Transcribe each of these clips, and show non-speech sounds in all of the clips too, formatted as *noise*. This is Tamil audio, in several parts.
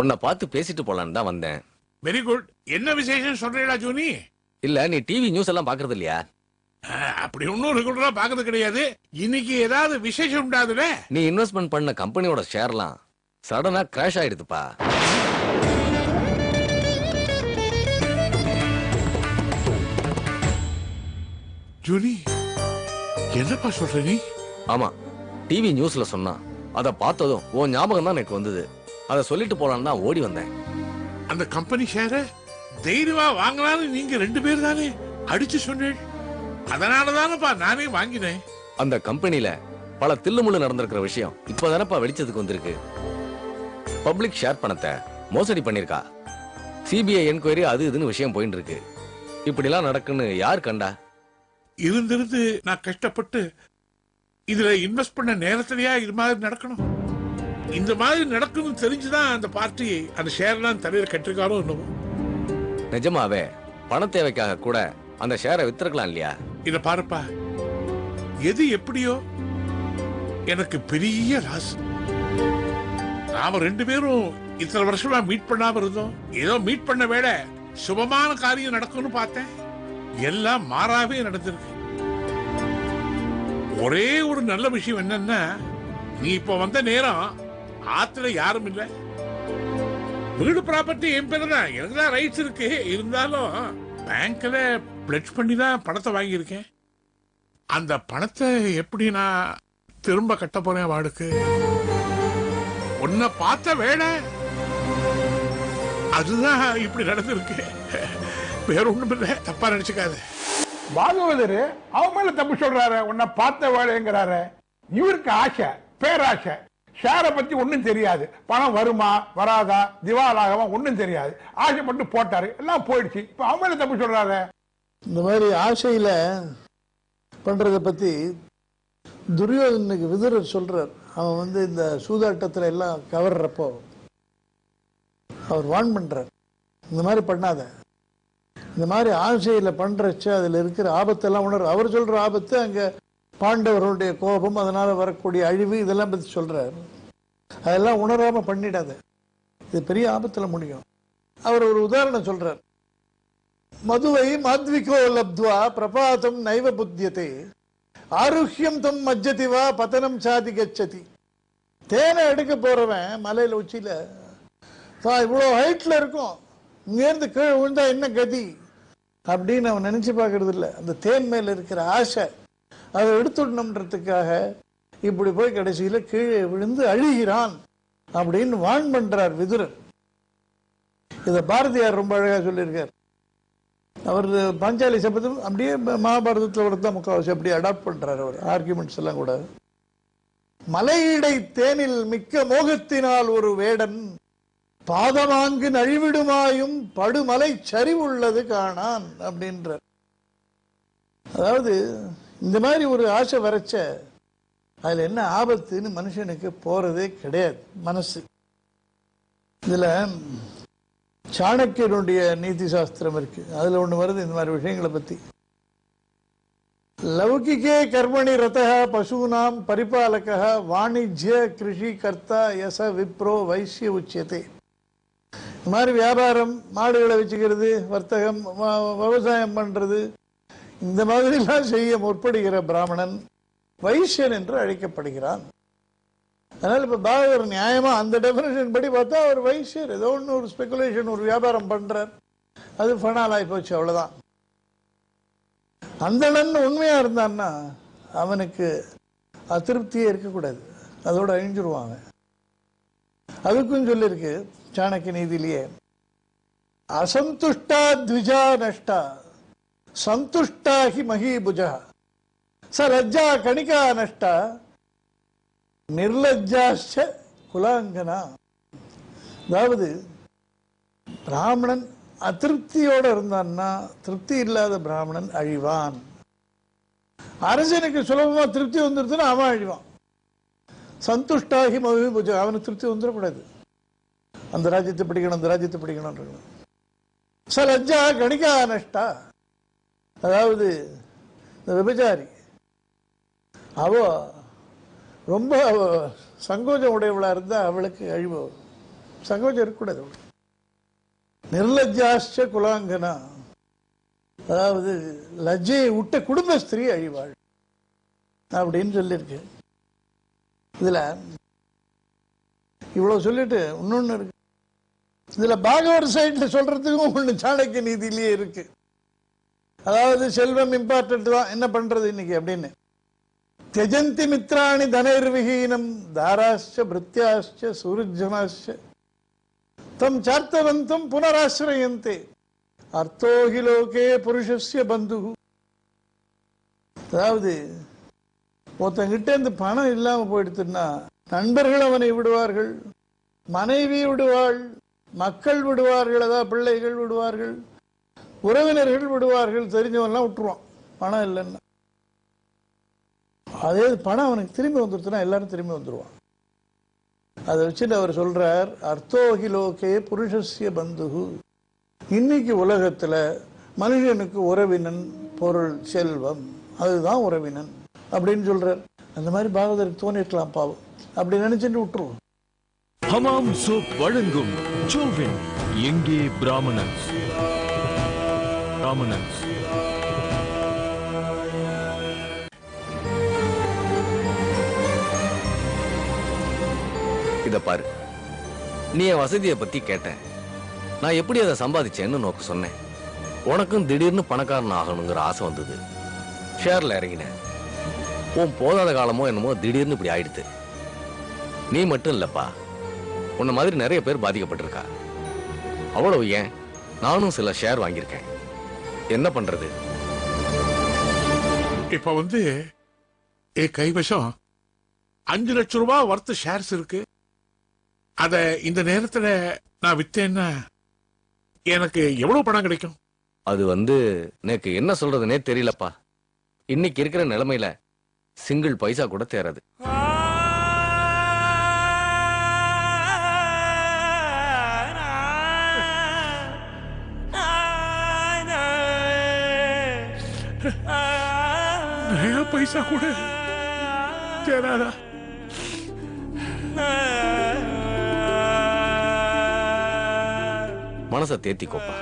உன்னை பார்த்து பேசிட்டு போலான்னு தான் வந்தேன். வெரி குட் என்ன விசேஷம் சொல்றீடா ஜூனி? இல்ல நீ டிவி நியூஸ் எல்லாம் பாக்குறது இல்லையா? அப்படி ஒன்னும் ரெகுலரா பாக்குறது கிடையாது. இன்னைக்கு ஏதாவது விசேஷம் உண்டாதுல? நீ இன்வெஸ்ட்மெண்ட் பண்ண கம்பெனியோட ஷேர்லாம் சடனா கிராஷ் ஆயிடுதுப்பா. ஜூனி என்னப்பா சொல்ற நீ? ஆமா டிவி நியூஸ்ல சொன்னா அத பார்த்ததும் உன் ஞாபகம் தான் எனக்கு வந்தது. அத சொல்லிட்டு போலான்னு தான் ஓடி வந்தேன். அந்த கம்பெனி ஷேர தைரியமா வாங்கலாம்னு நீங்க ரெண்டு பேர் தானே அடிச்சு சொன்னேன் அதனால தானப்பா நானே வாங்கினேன். அந்த கம்பெனில பல தில்லுமுள்ளு நடந்திருக்கிற விஷயம் இப்பதானப்பா வெளிச்சத்துக்கு வந்திருக்கு. பப்ளிக் ஷேர் பணத்தை மோசடி பண்ணிருக்கா சிபிஐ என்கொயரி அது இதுன்னு விஷயம் போயிட்டு இருக்கு இப்படிலாம் நடக்குன்னு யார் கண்டா? இருந்திருந்து நான் கஷ்டப்பட்டு இதுல இன்வெஸ்ட் பண்ண நேரத்திலேயா இது மாதிரி நடக்கணும்? இந்த மாதிரி நடக்கணும்னு தெரிஞ்சுதான் அந்த பார்ட்டி அந்த ஷேர்லாம் தலையில கட்டிருக்காரோ என்னவோ. நிஜமாவே பண தேவைக்காக கூட அந்த ஷேரை வித்திருக்கலாம் இல்லையா? இத பாருப்பா. எது எப்படியோ எனக்கு பெரிய லாஸ் நாம ரெண்டு பேரும் இத்தனை வருஷமா மீட் பண்ணாம இருந்தோம். ஏதோ மீட் பண்ண வேளை சுபமான காரியம் நடக்கும்னு பார்த்தேன். எல்லாம் மாறாவே நடந்திருக்கு. ஒரே ஒரு நல்ல விஷயம் என்னன்னா நீ இப்ப வந்த நேரம் ஆத்துல யாரும் இல்ல. வீடு ப்ராப்பர்ட்டி என் பேரு தான். எனக்கு தான் ரைட்ஸ் இருக்கு. இருந்தாலும் பேங்க்ல பிளட்ஜ் பண்ணி தான் பணத்தை வாங்கியிருக்கேன். அந்த பணத்தை எப்படி நான் திரும்ப கட்ட போறேன் வாடுக்கு உன்னை பார்த்த வேலை அதுதான் இப்படி நடந்திருக்கு. வேற ஒண்ணும் இல்லை. தப்பா நினைச்சுக்காது. பாகவதர் அவன் மேல தப்பு சொல்றாரு. உன்னை பார்த்த வேலைங்கிறாரு. இவருக்கு ஆசை பேராசை. ஷேரை பத்தி ஒன்றும் தெரியாது. பணம் வருமா வராதா திவாலாகவா ஒன்றும் தெரியாது. ஆசைப்பட்டு போட்டாரு. எல்லாம் போயிடுச்சு. இப்போ அவன் தப்பு சொல்றாரு. இந்த மாதிரி ஆசையில பண்றத பத்தி துரியோதனுக்கு விதுரர் சொல்றார். அவன் வந்து இந்த சூதாட்டத்தில் எல்லாம் கவர்றப்போ அவர் வான் பண்ணுறார் இந்த மாதிரி பண்ணாத. இந்த மாதிரி ஆசையில் பண்றச்ச அதில் இருக்கிற ஆபத்தெல்லாம் உணர். அவர் சொல்கிற ஆபத்து அங்கே பாண்டவர்களுடைய கோபம் அதனால் வரக்கூடிய அழிவு இதெல்லாம் பற்றி சொல்கிறார் அதெல்லாம் உணராம பண்ணிடாத. இது பெரிய ஆபத்துல முடியும். அவர் ஒரு உதாரணம் சொல்றார். மதுவை மாத்விகோ லப்துவா பிரபாதம் நைவ புத்தியத்தை ஆரோக்கியம் தம் மஜ்ஜதி வா பதனம் சாதி கச்சதி. தேனை எடுக்க போறவன் மலையில உச்சியில தான் இவ்வளோ ஹைட்ல இருக்கும். இங்கேருந்து கீழே விழுந்தா என்ன கதி? அப்படின்னு அவன் நினைச்சு பார்க்கறது இல்லை அந்த தேன் மேல இருக்கிற ஆசை. அதை எடுத்துடணுன்றதுக்காக இப்படி போய் கடைசியில் கீழே விழுந்து அழுகிறான் அப்படின்னு வான் பண்றார் விதுரன். இதை பாரதியார் ரொம்ப அழகாக சொல்லியிருக்கார். அவர் பாஞ்சாலி சபதம் அப்படியே மகாபாரதத்தில் ஒரு தான் முக்கால்வாசி அப்படியே அடாப்ட் பண்ணுறாரு அவர். ஆர்குமெண்ட்ஸ் எல்லாம் கூட. மலையிடை தேனில் மிக்க மோகத்தினால் ஒரு வேடன் பாதமாங்கு நழிவிடுமாயும் படுமலை சரிவுள்ளது காணான் அப்படின்றார். அதாவது இந்த மாதிரி ஒரு ஆசை வரைச்ச அதுல என்ன ஆபத்துன்னு மனுஷனுக்கு போறதே கிடையாது மனசு. இதுல சாணக்கியனுடைய நீதி சாஸ்திரம் இருக்கு. அதுல ஒண்ணு வருது இந்த மாதிரி விஷயங்களை பத்தி. லௌகிகே கர்மணி ரத பசூனாம் பரிபாலக வாணிஜ்ய கிருஷி கர்த்தா எச விப்ரோ வைசிய உச்சியத்தை இந்த மாதிரி வியாபாரம் மாடுகளை வச்சுக்கிறது வர்த்தகம் வ- விவசாயம் பண்றது இந்த மாதிரிலாம் செய்ய முற்படுகிற பிராமணன். வைசியன் என்று அழைக்கப்படுகிறான். அதனால் இப்போ பாகவர் நியாயமா அந்த டெஃபினேஷன் படி பார்த்தா ஒரு வைசியர். ஏதோ ஒன்று ஒரு ஸ்பெகுலேஷன் ஒரு வியாபாரம் பண்றார். அது ஃபனால் ஆகி போச்சு அந்த அந்தணன் உண்மையா இருந்தான்னா அவனுக்கு அதிருப்தியே இருக்கக்கூடாது. அதோடு அழிஞ்சிருவாங்க. அதுக்கும் சொல்லியிருக்கு சாணக்கிய நீதியிலேயே அசந்துஷ்டா த்விஜா நஷ்டா சந்துஷ்டாகி மகீபுஜா சார் லஜ்ஜா கணிகா நஷ்டா நிர்லஜ்ஜாச்ச குலாங்கனா அதாவது பிராமணன் அதிருப்தியோட இருந்தான்னா திருப்தி இல்லாத பிராமணன் அழிவான். அரசனுக்கு சுலபமா திருப்தி வந்துருதுன்னா அவன் அழிவான். சந்துஷ்டாகி மகி பூஜை அவனுக்கு திருப்தி வந்துடக்கூடாது. அந்த ராஜ்யத்தை பிடிக்கணும் அந்த ராஜ்யத்தை பிடிக்கணும் இருக்கணும். ச லஜ்ஜா கணிகா நஷ்டா அதாவது இந்த விபச்சாரி அவ ரொம்ப சங்கோஜம் உடையவளாக இருந்தால் அவளுக்கு அழிவு. சங்கோஜம் இருக்கக்கூடாது அவளுக்கு. நிர்லஜ்ஜாஷ்ட குலாங்கனா. அதாவது லஜ்ஜையை விட்ட குடும்ப ஸ்திரீ அழிவாள். அப்படின்னு சொல்லியிருக்கு. இதில் இவ்வளோ சொல்லிட்டு இன்னொன்று இருக்கு. இதில் பாகவர் சைடில் சொல்கிறதுக்கும் ஒன்று சாணக்கிய நீதியிலேயே இருக்கு. அதாவது செல்வம் இம்பார்ட்டன்ட் தான். என்ன பண்ணுறது இன்னைக்கு அப்படின்னு. தியஜந்தி மித்ராணி தனைர்விஹீனம் தாராஷ்ச பிருத்யாஷ்ச சூருஜனாஷ்ச தம் சார்த்தவந்தம் புனராசிரயந்தே அர்த்தோகி லோகே புருஷஸ்ய பந்து அதாவது ஒருத்தங்கிட்ட இருந்து பணம் இல்லாம போயிடுத்துன்னா நண்பர்கள் அவனை விடுவார்கள் மனைவி விடுவாள் மக்கள் விடுவார்கள் அதாவது பிள்ளைகள் விடுவார்கள் உறவினர்கள் விடுவார்கள் தெரிஞ்சவன்லாம் விட்டுருவான் பணம் இல்லைன்னா அதே பணம் அவனுக்கு திரும்பி வந்துருச்சுன்னா எல்லாரும் திரும்பி வந்துருவான் அதை வச்சுட்டு அவர் சொல்றார் அர்த்தோகி லோகே புருஷஸ்ய பந்துகு இன்னைக்கு உலகத்துல மனுஷனுக்கு உறவினன் பொருள் செல்வம் அதுதான் உறவினன் அப்படின்னு சொல்றார். அந்த மாதிரி பாகவதற்கு தோணிருக்கலாம் பாவம். அப்படி நினைச்சிட்டு விட்டுருவோம். ஹமாம் சோப் வழங்கும் எங்கே பிராமணன்ஸ்? பிராமணன்ஸ். இத பாரு. நீ என் வசதியை பத்தி கேட்ட நான் எப்படி அதை சம்பாதிச்சேன்னு நோக்க சொன்னேன். உனக்கும் திடீர்னு பணக்காரன் ஆகணுங்கிற ஆசை வந்தது. ஷேர்ல இறங்கினேன் உன் போதாத காலமோ என்னமோ திடீர்னு இப்படி ஆயிடுது. நீ மட்டும் இல்லப்பா. உன்ன மாதிரி நிறைய பேர் பாதிக்கப்பட்டிருக்கா. அவ்வளவு ஏன்? நானும் சில ஷேர் வாங்கியிருக்கேன். என்ன பண்றது? இப்ப வந்து ஏ கைவசம் அஞ்சு லட்சம் ரூபாய் வர்த்த ஷேர்ஸ் இருக்கு. அத இந்த நேரத்துல நான் வித்தேன்னா எனக்கு எவ்வளவு பணம் கிடைக்கும்? அது வந்து எனக்கு என்ன சொல்றதுனே தெரியலப்பா. இன்னைக்கு இருக்கிற நிலைமையில சிங்கிள் பைசா கூட தேராது பைசா கூட தேராதா மனசை தேத்திக்கோப்பா.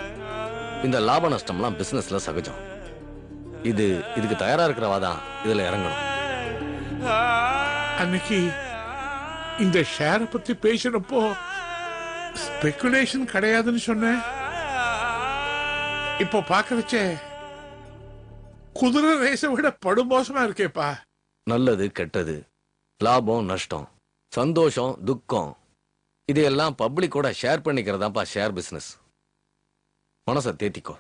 இந்த லாப நஷ்டம்லாம் பிசினஸ்ல சகஜம். இது இதுக்கு தயாரா இருக்கிறவா தான் இதுல இறங்கணும். அன்னைக்கு இந்த ஷேரை பத்தி பேசினப்போ ஸ்பெகுலேஷன் கிடையாதுன்னு சொன்னேன். இப்போ பார்க்க வச்சே குதிரை ரேஸை விட படுமோசமா இருக்கேப்பா. நல்லது கெட்டது. லாபம் நஷ்டம். சந்தோஷம் துக்கம். இதையெல்லாம் பப்ளிக்கோட ஷேர் பண்ணிக்கிறதாப்பா ஷேர் பிசினஸ் மனசை தேத்திக்கோ.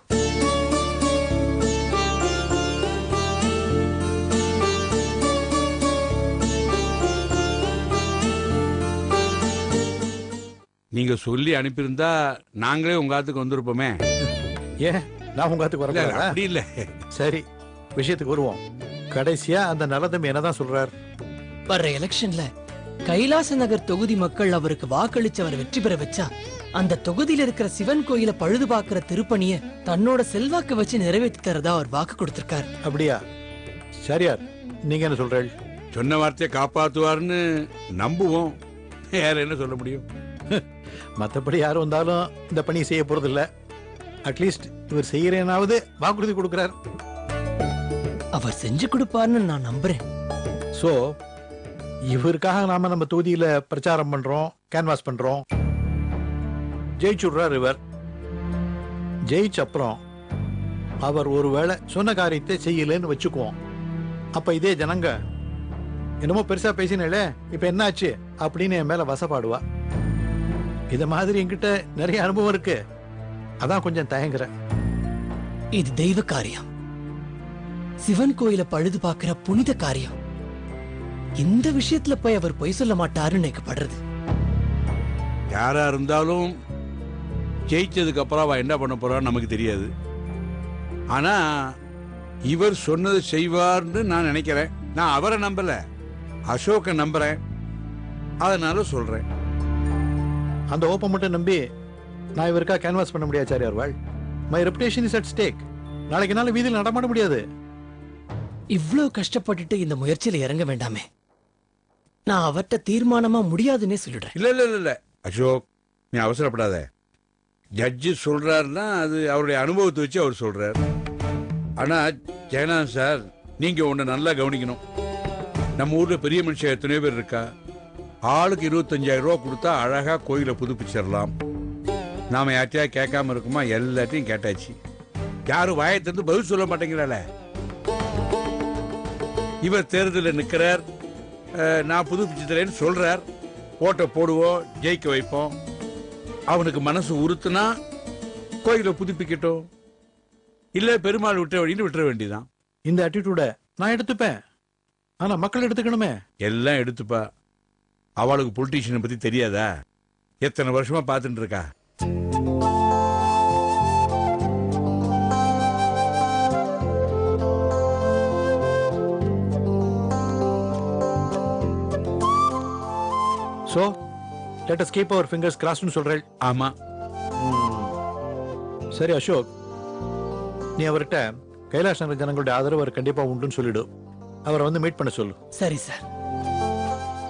நீங்க சொல்லி அனுப்பியிருந்தா நாங்களே உங்க ஆத்துக்கு வந்திருப்போமே. ஏன்? நான் உங்க ஆத்துக்கு இல்ல, வரக்கூடாதா அப்படி இல்ல. சரி விஷயத்துக்கு வருவோம். கடைசியா அந்த நல்லதம்பி என்னதான் சொல்றார்? வர்ற எலெக்ஷன்ல கைலாச நகர் தொகுதி மக்கள் அவருக்கு வாக்களிச்சு அவர் வெற்றி பெற வச்சா அந்த தொகுதியில இருக்கிற சிவன் கோயில பழுது பார்க்கிற திருப்பணிய தன்னோட செல்வாக்கு வச்சு நிறைவேற்றி தரதா அவர் வாக்கு கொடுத்திருக்கார். அப்படியா? சரியார் நீங்க என்ன சொல்றீள் சொன்ன வார்த்தையை காப்பாத்துவாருன்னு நம்புவோம். வேற என்ன சொல்ல முடியும்? மத்தபடி யாரும் வந்தாலும் இந்த பணி செய்ய போறது இல்ல அட்லீஸ்ட் இவர் செய்யறேனாவது வாக்குறுதி கொடுக்கிறார். அவர் செஞ்சு கொடுப்பார்னு நான் நம்புறேன். சோ இவருக்காக நாம நம்ம தொகுதியில பிரச்சாரம் பண்றோம் கேன்வாஸ் பண்றோம். ஜெயிச்சுடுறார் இவர். ஜெயிச்ச அப்புறம் அவர் ஒருவேளை சொன்ன காரியத்தை செய்யலன்னு வச்சுக்குவோம். அப்ப இதே ஜனங்க என்னமோ பெருசா பேசினே இப்ப என்னாச்சு? அப்படின்னு என் மேல வசப்பாடுவா. இத மாதிரி என்கிட்ட நிறைய அனுபவம் இருக்கு. அதான் கொஞ்சம் தயங்குறேன். இது தெய்வ காரியம். சிவன் கோயில பழுது பார்க்கிற புனித காரியம். இந்த விஷயத்துல போய் அவர் பொய் சொல்ல மாட்டாருன்னு எனக்கு படுறது. யாரா இருந்தாலும் ஜெயிச்சதுக்கு அப்புறம் அவ என்ன பண்ண போறான்னு நமக்கு தெரியாது. ஆனா இவர் சொன்னதை செய்வார்னு நான் நினைக்கிறேன். நான் அவரை நம்பல. அசோக்கை நம்புறேன். அதனால சொல்றேன். அந்த ஓப்பன் மட்டும் நம்பி நான் இவருக்கா கேன்வாஸ் பண்ண முடியாது சாரியார் வாழ். My reputation is at stake நாளைக்கு நாள் வீதியில் நடமாட முடியாது. இவ்ளோ கஷ்டப்பட்டுட்டு இந்த முயற்சியில இறங்க வேண்டாமே. நான் அவர்ட்ட தீர்மானமா முடியாதுன்னே சொல்லிடுறேன். இல்ல இல்ல இல்ல, இல்ல. அசோக் நீ அவசரப்படாத. ஜட்ஜு சொல்றாருன்னா அது அவருடைய அனுபவத்தை வச்சு அவர் சொல்றார். ஆனா ஜெயநாத் சார் நீங்க உன்னை நல்லா கவனிக்கணும். நம்ம ஊர்ல பெரிய மனுஷன் எத்தனையோ பேர் இருக்கா? ஆளுக்கு இருபத்தஞ்சாயிரம் ரூபா கொடுத்தா அழகா கோயிலை புதுப்பிச்சிடலாம். நாம யார்ட்டையா கேட்காம இருக்குமா? எல்லாத்தையும் கேட்டாச்சு. யாரும் வாயை பதில் சொல்ல மாட்டேங்கிறாள. இவர் தேர்தலில் நிற்கிறார் நான் புதுப்பிச்சு தரேன்னு சொல்றார். ஓட்டை போடுவோம் ஜெயிக்க வைப்போம். அவனுக்கு மனசு உறுத்துனா கோயிலை புதுப்பிக்கட்டும். இல்ல பெருமாள் விட்ட வழின்னு விட்டுற வேண்டியதான் இந்த அட்டிடியூட நான் எடுத்துப்பேன். ஆனா மக்கள் எடுத்துக்கணுமே? எல்லாம் எடுத்துப்பா. அவளுக்கு பொலிட்டீஷியனை பத்தி தெரியாதா? எத்தனை வருஷமா பார்த்துட்டு இருக்கா? So let us keep our fingers கிராஸ்னு சொல்றேன் ஆமா. சரி அசோக். நீ அவர்கிட்ட கைலாஷ் நகர் ஜனங்களுடைய ஆதரவு அவர் கண்டிப்பா உண்டுன்னு சொல்லிடு. அவரை வந்து மீட் பண்ண சொல்லு. சரி சார்.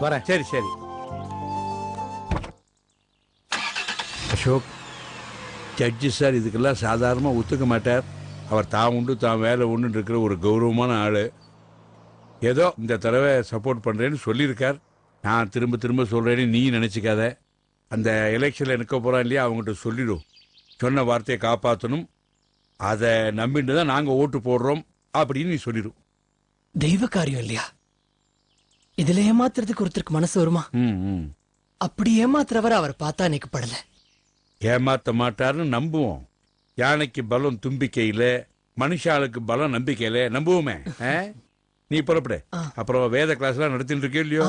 வரேன். சரி சரி. அசோக் ஜட்ஜி சார் இதுக்கெல்லாம் சாதாரணமாக ஒத்துக்க மாட்டார். அவர் தான் உண்டு தான் வேலை உண்டு இருக்கிற ஒரு கௌரவமான ஆள். ஏதோ இந்த தடவை சப்போர்ட் பண்ணுறேன்னு சொல்லியிருக்கார். நான் திரும்ப திரும்ப சொல்கிறேன்னு நீ நினச்சிக்காத. அந்த எலெக்ஷனில் நிற்க போகிறான் இல்லையா அவங்ககிட்ட சொல்லிடும் சொன்ன வார்த்தையை காப்பாற்றணும் அதை நம்பிட்டு தான் நாங்கள் ஓட்டு போடுறோம் அப்படின்னு நீ சொல்லிடும் தெய்வ காரியம் இல்லையா? இதுல ஏமாத்துறதுக்கு ஒருத்தருக்கு மனசு வருமா? அப்படி ஏமாத்துறவர் அவர் பார்த்தா எனக்கு படல. ஏமாத்த மாட்டாருன்னு நம்புவோம். யானைக்கு பலம் தும்பிக்கையில மனுஷாளுக்கு பலம் நம்பிக்கையில நம்புவோமே ஆ? நீ புறப்படு. அப்புறம் வேத கிளாஸ் எல்லாம் நடத்திட்டு இருக்கே இல்லையோ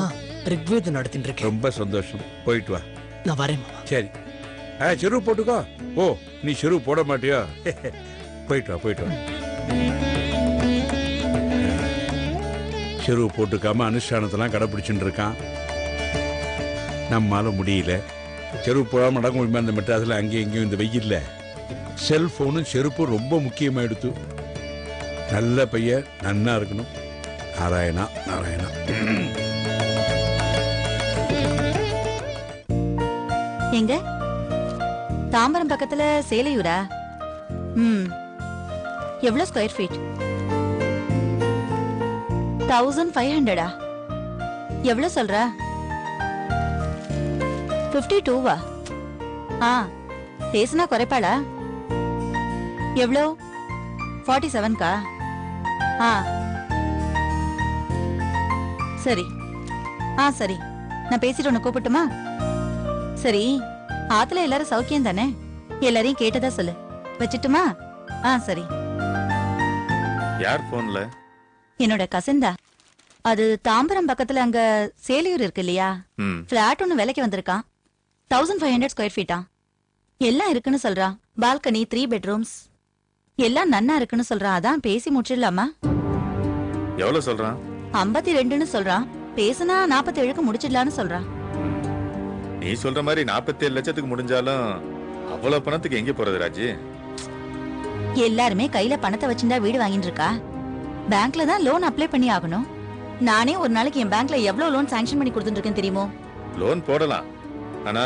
ரிக்வேதம் நடத்திட்டு இருக்கேன். ரொம்ப சந்தோஷம். போயிட்டு வா. நான் வரேன் சரி. ஆ செருவு போட்டுக்கோ. ஓ நீ செருவு போட மாட்டியோ? *laughs* போயிட்டு வா போயிட்டு வா. செருவு போட்டுக்காம அனுஷ்டானத்தெல்லாம் கடைப்பிடிச்சுட்டு இருக்கான். நம்மால முடியல. செருப்பு போடாம நடக்க முடியுமா அந்த மெட்ராஸில்? அங்கேயும் இங்கேயும் இந்த வெயில்ல. செல்போனும் செருப்பும் ரொம்ப முக்கியமாயிடுத்து. நல்ல பையன் நன்னா இருக்கணும். நாராயணா நாராயணா. எங்க? தாம்பரம் பக்கத்துல சேலையூரா? ம். எவ்வளவு ஸ்கொயர் ஃபீட் தௌசண்ட் ஃபைவ் ஹண்ட்ரடா எவ்வளவு சொல்ற? ஃபிஃப்டி டூவா ஆ. பேசுனா குறைப்பாளா? எவ்வளோ ஃபார்ட்டி செவன்கா ஆ. சரி. ஆ சரி. நான் பேசிட்டு உன்னை கூப்பிட்டுமா? சரி. ஆத்துல எல்லாரும் சௌக்கியம் தானே? எல்லாரையும் கேட்டதா சொல்லு. வச்சுட்டுமா? ஆ சரி. யார் போன்ல? என்னோட கசின் தான். அது தாம்பரம் பக்கத்துல அங்க சேலியூர் இருக்கு இல்லையா? பிளாட் ஒன்னு விலைக்கு வந்திருக்கான். தௌசண்ட் ஃபைவ் ஹண்ட்ரட் ஸ்கொயர் ஃபீட்டா எல்லாம் இருக்குன்னு சொல்றான். பால்கனி த்ரீ பெட்ரூம்ஸ் எல்லாம் நன்னா இருக்குன்னு சொல்றான். அதான் பேசி முடிச்சிடலாமா? எவ்வளவு சொல்றான்? ஐம்பத்தி ரெண்டுன்னு சொல்றான் பேசுனா நாற்பத்தி ஏழுக்கு முடிச்சிடலான்னு சொல்றான் நீ சொல்ற மாதிரி 47 லட்சத்துக்கு முடிஞ்சாலும் அவ்வளவு பணத்துக்கு எங்க போறது ராஜி? எல்லாருமே கையில பணத்தை வச்சிருந்தா வீடு வாங்கிட்டு இருக்கா. பேங்க்ல தான் லோன் அப்ளை பண்ணி ஆகணும். நானே ஒரு நாளைக்கு என் பேங்க்ல எவ்வளவு லோன் சாங்ஷன் பண்ணி கொடுத்துட்டு தெரியுமோ? லோன் போடலாம். ஆனா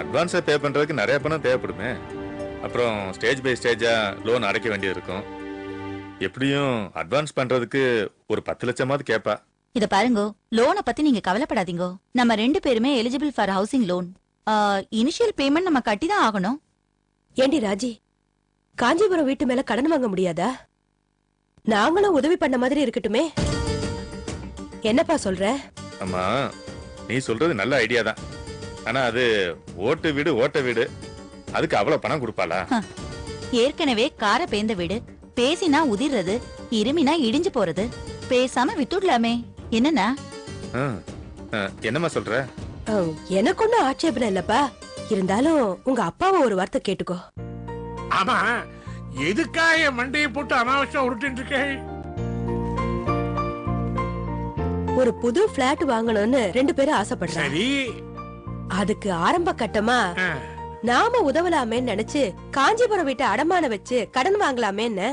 அட்வான்ஸா பே பண்றதுக்கு நிறைய பணம் தேவைப்படுமே. அப்புறம் ஸ்டேஜ் பை ஸ்டேஜா லோன் அடைக்க வேண்டியது இருக்கும். எப்படியும் அட்வான்ஸ் பண்றதுக்கு ஒரு பத்து லட்சமாவது கேப்பா. இத பாருங்க லோனை பத்தி நீங்க கவலைப்படாதீங்க. நம்ம ரெண்டு பேருமே eligible for housing loan initial payment நம்ம கட்டி தான் ஆகணும். ஏண்டி ராஜி காஞ்சிபுரம் வீட்டு மேல கடன் வாங்க முடியாதா? நாங்களும் உதவி பண்ண மாதிரி இருக்கட்டுமே. என்னப்பா சொல்ற? ஆமா நீ சொல்றது நல்ல ஐடியா தான். ஆனா அது ஓட்டு வீடு ஓட்ட வீடு. அதுக்கு அவ்வளவு பணம் கொடுப்பாளா? ஏற்கனவே கார பேந்த வீடு. பேசினா உதிர்றது இருமினா இடிஞ்சு போறது. பேசாம விட்டுடலாமே. என்னன்னா ஆ, ஆ, என்னம்மா சொல்ற? அஹ், எனக்கு ஒன்னும் ஆட்சேபனை இல்லப்பா. இருந்தாலும் உங்க அப்பாவை ஒரு வார்த்தை கேட்டுக்கோ. ஆமா எதுக்கா என் மண்டையை போட்டு அனாவசியம் இருக்கேன் ஒரு புது பிளாட் வாங்கணும்னு ரெண்டு பேரும் ஆசைப்படுறாங்க சரி. அதுக்கு ஆரம்ப கட்டமா ஆ, நாம உதவலாமேன்னு நினைச்சு காஞ்சிபுரம் வீட்டை அடமான வச்சு கடன் வாங்கலாமேன்னு.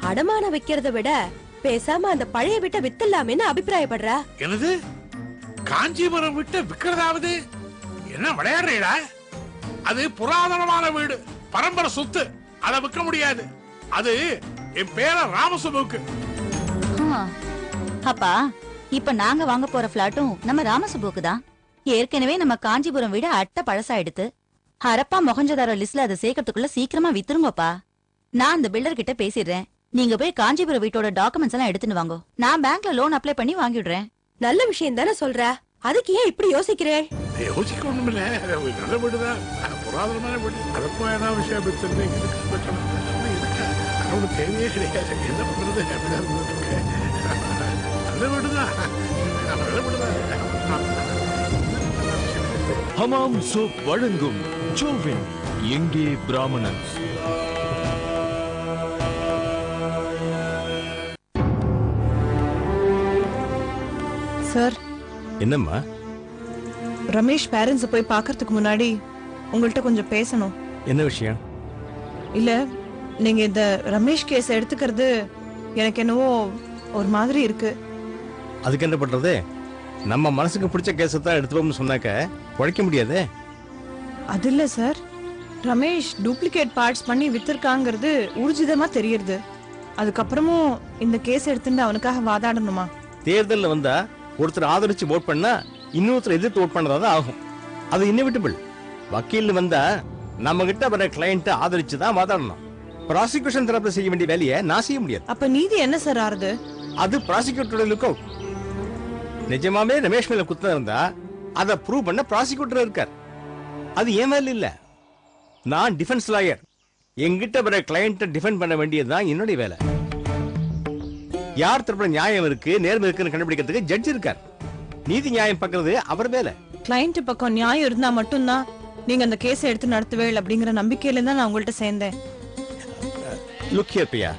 அடமான வைக்கிறத விட பேசாம அந்த பழைய வீட்டை வித்துலாமேன்னு அபிப்பிராயப்படுறா. என்னது? காஞ்சிபுரம் விட்டு விக்கிறதாவது? என்ன விளையாடுறீடா? அது புராதனமான வீடு பரம்பரை சொத்து. அதை விற்க முடியாது. அது என் பேர ராமசுபுக்கு ஆ. அப்பா இப்ப நாங்க வாங்க போற பிளாட்டும் நம்ம ராமசுபுக்கு தான். ஏற்கனவே நம்ம காஞ்சிபுரம் வீடு அட்டை பழசாயிடுத்து. ஹரப்பா மொகஞ்சதார லிஸ்ட்ல அதை சேர்க்கறதுக்குள்ள சீக்கிரமா வித்துருங்கப்பா. நான் அந்த பில்டர் கிட்ட பேசிடுறேன். நீங்க போய் காஞ்சிபுரம் வீட்டோட டாக்குமெண்ட்ஸ் எல்லாம் எடுத்துன்னு வாங்க. நான் பேங்க்ல லோன் அப்ளை பண்ணி வாங்கிடுறேன். நல்ல விஷயம் தானே சொல்ற? அதுக்கு ஏன் இப்படி யோசிக்கிறேன் யோசிக்க ஒண்ணுமில்ல நல்ல வீடுதான் புராதனமான வீடு. அதை போய் என்ன விஷயம் எதுக்கு? அதோட தேவையே கிடையாது. என்ன பண்றது? அப்படிதான் இருந்துட்டு இருக்கு. ஹமாம் சோப் வழங்கும் ஜோவின் எங்கே பிராமணன்ஸ். சார். என்னம்மா? ரமேஷ் பேரண்ட்ஸ் போய் பார்க்கறதுக்கு முன்னாடி உங்கள்கிட்ட கொஞ்சம் பேசணும். என்ன விஷயம்? இல்ல நீங்க இந்த ரமேஷ் கேஸ் எடுத்துக்கிறது எனக்கு என்னவோ ஒரு மாதிரி இருக்கு. அதுக்கு என்ன பண்றது? நம்ம மனசுக்கு பிடிச்ச கேஸை தான் எடுத்துப்போம்னு சொன்னாக்க உழைக்க முடியாதே. அது இல்ல சார் ரமேஷ் டூப்ளிகேட் பார்ட்ஸ் பண்ணி வித்திருக்காங்கிறது ஊர்ஜிதமா தெரியுது அதுக்கப்புறமும் இந்த கேஸ் எடுத்துட்டு அவனுக்காக வாதாடணுமா? தேர்தல்ல வந்தா ஒருத்தர் ஆதரிச்சு ஓட் பண்ணா இன்னொருத்தர் எதிர்த்து ஓட் பண்ணதா தான் ஆகும். அது இன்னவிட்டபிள் வக்கீல்னு வந்தா நம்ம கிட்ட வர கிளையண்ட்டை ஆதரிச்சு தான் வாதாடணும். ப்ராசிக்யூஷன் தரப்புல செய்ய வேண்டிய வேலையை நான் செய்ய முடியாது. அப்ப நீதி என்ன சார் ஆறுது? அது ப்ராசிக்யூட்டரோட லுக் அவுட் நிஜமாவே ரமேஷ் மேல குத்தம் இருந்தா அதை ப்ரூவ் பண்ண ப்ராசிக்யூட்டர் இருக்கார். அது என் மேல இல்ல? நான் டிஃபென்ஸ் லாயர் எங்கிட்ட வர கிளையண்ட்டை டிஃபெண்ட் பண்ண வேண்டியதுதான் என்னுடைய வேலை. யார் தரப்புல நியாயம் இருக்கு நேர்மை இருக்குன்னு கண்டுபிடிக்கிறதுக்கு ஜட்ஜ் இருக்கார். நீதி நியாயம் பார்க்கறது அவர் வேலை. கிளைண்ட் பக்கம் நியாயம் இருந்தா மட்டும்தான் நீங்க அந்த கேஸை எடுத்து நடத்துவேள் அப்படிங்கிற நம்பிக்கையில தான் நான் உங்கள்கிட்ட சேர்ந்தேன். லுக் பிரியா.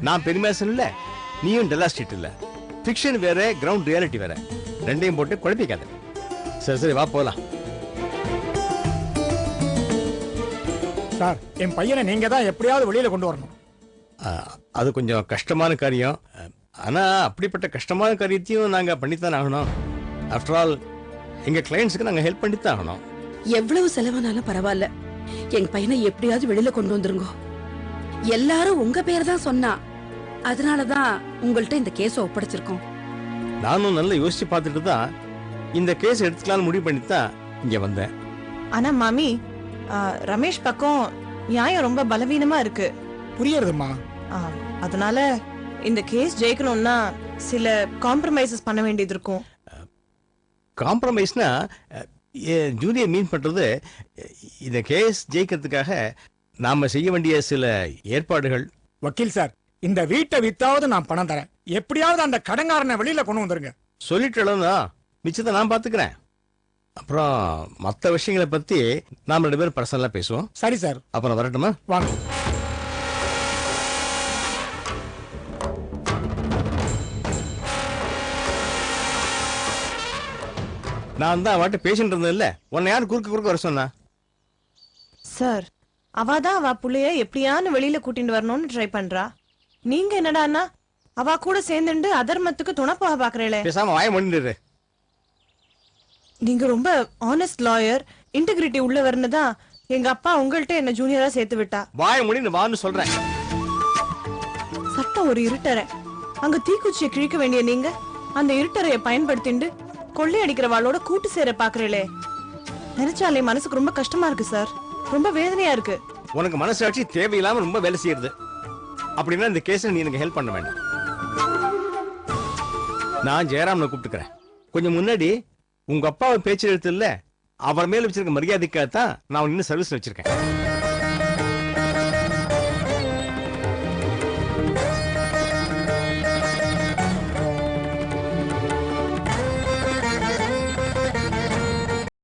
நான் பெருமேசன் இல்ல. நீயும் டெல்லா ஸ்ட்ரீட் இல்ல. ஃபிக்ஷன் வேற கிரவுண்ட் ரியாலிட்டி வேற. ரெண்டையும் போட்டு குழப்பிக்காத. சரி சரி வா போலாம். சார் என் பையனை நீங்க தான் எப்படியாவது வெளியில கொண்டு வரணும். அது கொஞ்சம் கஷ்டமான காரியம். ஆனா அப்படிப்பட்ட கஷ்டமான காரியத்தையும் நாங்க பண்ணித்தான் ஆகணும். ஆஃப்டர் ஆல் எங்க கிளைண்ட்ஸுக்கு நாங்க ஹெல்ப் பண்ணித்தான் ஆகணும். எவ்வளவு செலவானாலும் பரவாயில்ல. எங்க பையனை எப்படியாவது வெளியில கொண்டு வந்துருங்க. எல்லாரும் உங்க பேர் தான் சொன்னா அதனாலதான் உங்கள்ட்ட இந்த கேஸ ஒப்படைச்சிருக்கோம். நானும் நல்லா யோசிச்சு பார்த்துட்டு தான் இந்த கேஸ் எடுத்துக்கலாம்னு முடிவு பண்ணி தான் இங்க வந்தேன். ஆனா மாமி ஆ, ரமேஷ் பக்கம் நியாயம் ரொம்ப பலவீனமா இருக்கு. புரியுறதுமா ஆ, அதனால இந்த கேஸ் ஜெயிக்கணும்னா சில காம்ப்ரமைசஸ் பண்ண வேண்டியது இருக்கும். காம்ப்ரமைஸ்னா ஜூனியர் மீன் பண்றது அஹ், இந்த கேஸ் ஜெயிக்கிறதுக்காக நாம செய்ய வேண்டிய சில ஏற்பாடுகள். வக்கீல் சார் இந்த வீட்டை வித்தாவது நான் பணம் தரேன். எப்படியாவது அந்த கடங்காரனை வெளியில கொண்டு வந்துருங்க. சொல்லிட்டேன்னா மிச்சத்தை நான் பாத்துக்கிறேன் அப்புறம் மற்ற விஷயங்களை பத்தி நாம ரெண்டு பேரும் பர்சனலா பேசுவோம். சரி சார். அப்புறம் வரட்டுமா? வாங்க. நான் தான் அவட்ட பேசிட்டு இருந்தேன் இல்ல? உன்னை யார் குறுக்க குறுக்க வர சொன்னா? சார் அவ தான் அவ புள்ளைய எப்படியான்னு வெளியில கூட்டிட்டு வரணும்னு ட்ரை பண்றா. நீங்க என்னடான்னா? அவ கூட சேர்ந்துண்டு அதர்மத்துக்கு துணைப்பாக பாக்குறீங்களே பேசாம வாய முடிந்துரு நீங்க ரொம்ப ஆனஸ்ட் லாயர் இன்டெகிரிட்டி உள்ளவர்னு தான் எங்க அப்பா உங்கள்ட்ட என்ன ஜூனியரா சேர்த்து விட்டா. வாய முடிந்து வான்னு சொல்றேன். சட்டம் ஒரு இருட்டறை. அங்க தீக்குச்சியை கிழிக்க வேண்டிய நீங்க அந்த இருட்டறைய பயன்படுத்திண்டு கொள்ளையடிக்கிறவாளோட கூட்டு சேர பாக்குறீங்களே நினைச்சாலே மனசுக்கு ரொம்ப கஷ்டமா இருக்கு சார். ரொம்ப வேதனையா இருக்கு. உனக்கு மனசாட்சி தேவையில்லாம ரொம்ப வேலை செய்யறது. அப்படின்னா இந்த கேஸ்ல நீ எனக்கு ஹெல்ப் பண்ண வேண்டாம். நான் ஜெயராமனை கூப்பிட்டுக்கிறேன். கொஞ்சம் முன்னாடி உங்க அப்பாவை பேச்சு எழுத்து இல்ல அவர் மேல வச்சிருக்க மரியாதைக்காக தான் நான் இன்னும் சர்வீஸ் வச்சிருக்கேன்.